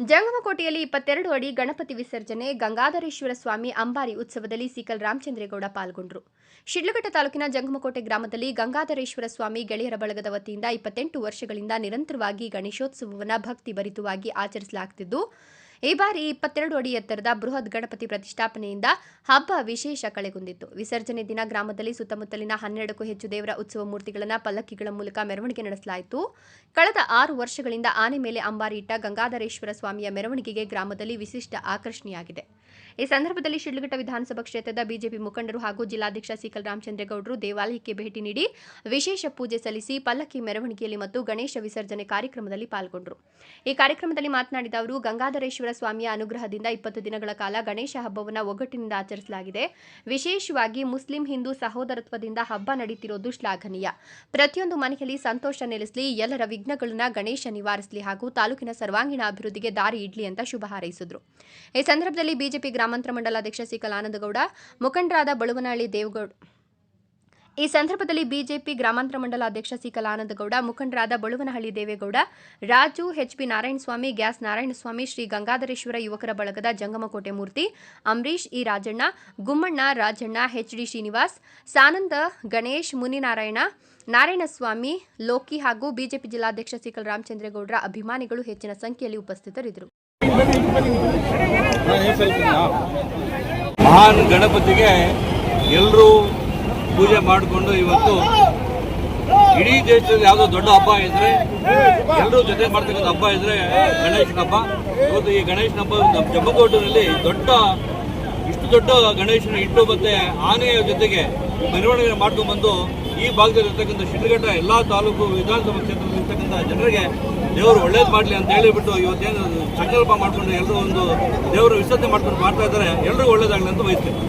ಶಿಡ್ಲಘಟ್ಟಕೋಟೆಯಲ್ಲಿ ಇಪ್ಪತ್ತೆರಡು ಅಡಿ ಗಣಪತಿ ವಿಸರ್ಜನೆ, ಗಂಗಾಧರೇಶ್ವರ ಸ್ವಾಮಿ ಅಂಬಾರಿ ಉತ್ಸವದಲ್ಲಿ ಸೀಕಲ್ ರಾಮಚಂದ್ರೇಗೌಡ ಪಾಲ್ಗೊಂಡರು. ಶಿಡ್ಲಘಟ್ಟ ತಾಲೂಕಿನ ಜಂಗಮಕೋಟೆ ಗ್ರಾಮದಲ್ಲಿ ಗಂಗಾಧರೇಶ್ವರ ಸ್ವಾಮಿ ಗೆಳೆಯರ ಬಳಗದ ವತಿಯಿಂದ ಇಪ್ಪತ್ತೆಂಟು ವರ್ಷಗಳಿಂದ ನಿರಂತರವಾಗಿ ಗಣೇಶೋತ್ಸವವನ್ನು ಭಕ್ತಿ ಭರಿತವಾಗಿ ಆಚರಿಸಲಾಗುತ್ತಿದ್ದು ಈ ಬಾರಿ ಇಪ್ಪತ್ತೆರಡು ಅಡಿ ಎತ್ತರದ ಬೃಹತ್ ಗಣಪತಿ ಪ್ರತಿಷ್ಠಾಪನೆಯಿಂದ ಹಬ್ಬ ವಿಶೇಷ ಕಳೆಗುಂದಿತ್ತು ವಿಸರ್ಜನೆ ದಿನ ಗ್ರಾಮದಲ್ಲಿ ಸುತ್ತಮುತ್ತಲಿನ ಹನ್ನೆರಡಕ್ಕೂ ಹೆಚ್ಚು ದೇವರ ಉತ್ಸವ ಮೂರ್ತಿಗಳನ್ನು ಪಲ್ಲಕ್ಕಿಗಳ ಮೂಲಕ ಮೆರವಣಿಗೆ ನಡೆಸಲಾಯಿತು. ಕಳೆದ ಆರು ವರ್ಷಗಳಿಂದ ಆನೆ ಮೇಲೆ ಅಂಬಾರಿ ಇಟ್ಟ ಗಂಗಾಧರೇಶ್ವರ ಸ್ವಾಮಿಯ ಮೆರವಣಿಗೆಗೆ ಗ್ರಾಮದಲ್ಲಿ ವಿಶಿಷ್ಟ ಆಕರ್ಷಣೆಯಾಗಿದೆ. ಈ ಸಂದರ್ಭದಲ್ಲಿ ಶಿಡ್ಲಘಟ್ಟ ವಿಧಾನಸಭಾ ಕ್ಷೇತ್ರದ ಬಿಜೆಪಿ ಮುಖಂಡರು ಹಾಗೂ ಜಿಲ್ಲಾಧ್ಯಕ್ಷ ಸಿಕಲ್ ರಾಮಚಂದ್ರೇಗೌಡರು ದೇವಾಲಯಕ್ಕೆ ಭೇಟಿ ನೀಡಿ ವಿಶೇಷ ಪೂಜೆ ಸಲ್ಲಿಸಿ ಪಲ್ಲಕ್ಕಿ ಮೆರವಣಿಗೆಯಲ್ಲಿ ಮತ್ತು ಗಣೇಶ ವಿಸರ್ಜನೆ ಕಾರ್ಯಕ್ರಮದಲ್ಲಿ ಪಾಲ್ಗೊಂಡರು. ಈ ಕಾರ್ಯಕ್ರಮದಲ್ಲಿ ಮಾತನಾಡಿದ ಅವರು, ಗಂಗಾಧರೇಶ್ವರ ಸ್ವಾಮಿಯ ಅನುಗ್ರಹದಿಂದ ಇಪ್ಪತ್ತು ದಿನಗಳ ಕಾಲ ಗಣೇಶ ಹಬ್ಬವನ್ನು ಒಗ್ಗಟ್ಟಿನಿಂದ ಆಚರಿಸಲಾಗಿದೆ. ವಿಶೇಷವಾಗಿ ಮುಸ್ಲಿಂ ಹಿಂದೂ ಸಹೋದರತ್ವದಿಂದ ಹಬ್ಬ ನಡೀತಿರೋದು ಶ್ಲಾಘನೀಯ. ಪ್ರತಿಯೊಂದು ಮನೆಯಲ್ಲಿ ಸಂತೋಷ ನೆಲೆಸಲಿ, ಎಲ್ಲರ ವಿಘ್ನಗಳನ್ನು ಗಣೇಶ ನಿವಾರಿಸಲಿ ಹಾಗೂ ತಾಲೂಕಿನ ಸರ್ವಾಂಗೀಣ ಅಭಿವೃದ್ಧಿಗೆ ದಾರಿ ಇಡ್ಲಿ ಅಂತ ಶುಭ ಹಾರೈಸಿದರು. ಈ ಸಂದರ್ಭದಲ್ಲಿ ಬಿಜೆಪಿ ಗ್ರಾಮಾಂತರ ಮಂಡಲಾಧ್ಯಕ್ಷ ಸಿಕಲ್ ಆನಂದಗೌಡ, ಮುಖಂಡರಾದ ಬಳುವನಹಳ್ಳಿ ದೇವಗೌಡ. ಈ ಸಂದರ್ಭದಲ್ಲಿ ಬಿಜೆಪಿ ಗ್ರಾಮಾಂತರ ಮಂಡಲ ಅಧ್ಯಕ್ಷ ಸಿಕಲ್ ಆನಂದಗೌಡ, ಮುಖಂಡರಾದ ಬಳುವನಹಳ್ಳಿ ದೇವೇಗೌಡ, ರಾಜು ಎಚ್ಪಿ ನಾರಾಯಣಸ್ವಾಮಿ, ಗ್ಯಾಸ್ ನಾರಾಯಣಸ್ವಾಮಿ, ಶ್ರೀ ಗಂಗಾಧರೇಶ್ವರ ಯುವಕರ ಬಳಗದ ಜಂಗಮಕೋಟೆ ಮೂರ್ತಿ ಅಂಬರೀಶ್ ಇ ರಾಜಣ್ಣ, ಗುಮ್ಮಣ್ಣ ರಾಜಣ್ಣ ಎಚ್ಡಿ ಶ್ರೀನಿವಾಸ್, ಸಾನಂದ ಗಣೇಶ್, ಮುನಿನಾರಾಯಣ, ನಾರಾಯಣಸ್ವಾಮಿ, ಲೋಕಿ ಹಾಗೂ ಬಿಜೆಪಿ ಜಿಲ್ಲಾಧ್ಯಕ್ಷ ಸಿಕಲ್ ರಾಮಚಂದ್ರೇಗೌಡರ ಅಭಿಮಾನಿಗಳು ಹೆಚ್ಚಿನ ಸಂಖ್ಯೆಯಲ್ಲಿ ಉಪಸ್ಥಿತರಿದ್ದರು. ಮಹಾನ್ ಗಣಪತಿಗೆ ಎಲ್ಲರೂ ಪೂಜೆ ಮಾಡಿಕೊಂಡು ಇವತ್ತು ಇಡೀ ದೇಶದಲ್ಲಿ ಯಾವುದೋ ದೊಡ್ಡ ಹಬ್ಬ ಇದ್ರೆ ಎಲ್ಲರೂ ಜೊತೆ ಮಾಡ್ತಕ್ಕಂಥ ಹಬ್ಬ ಇದ್ರೆ ಗಣೇಶನ ಹಬ್ಬ. ಇವತ್ತು ಈ ಗಣೇಶನ ಹಬ್ಬ ನಮ್ಮ ಜಮ್ಮಕೋಟೆಯಲ್ಲಿ ದೊಡ್ಡ, ಇಷ್ಟು ದೊಡ್ಡ ಗಣೇಶನ ಇಟ್ಟು ಮತ್ತೆ ಆನೆಯ ಜೊತೆಗೆ ಮೆರವಣಿಗೆ ಮಾಡ್ಕೊಂಡ್ಬಂದು ಈ ಭಾಗದಲ್ಲಿ ಇರ್ತಕ್ಕಂಥ ಶಿಡ್ಲಘಟ್ಟ ಎಲ್ಲ ತಾಲೂಕು ವಿಧಾನಸಭಾ ಕ್ಷೇತ್ರದಲ್ಲಿರ್ತಕ್ಕಂಥ ಜನರಿಗೆ ದೇವರು ಒಳ್ಳೇದು ಮಾಡಲಿ ಅಂತ ಹೇಳಿಬಿಟ್ಟು ಇವತ್ತೇನು ಸಂಕಲ್ಪ ಮಾಡಿಕೊಂಡು ಎಲ್ಲರೂ ಒಂದು ದೇವರು ವಿಸರ್ಜನೆ ಮಾಡ್ಕೊಂಡು ಮಾಡ್ತಾ ಇದ್ದಾರೆ. ಎಲ್ಲರಿಗೂ ಒಳ್ಳೇದಾಗಲಿ ಅಂತ ಬಯಸ್ತೀನಿ.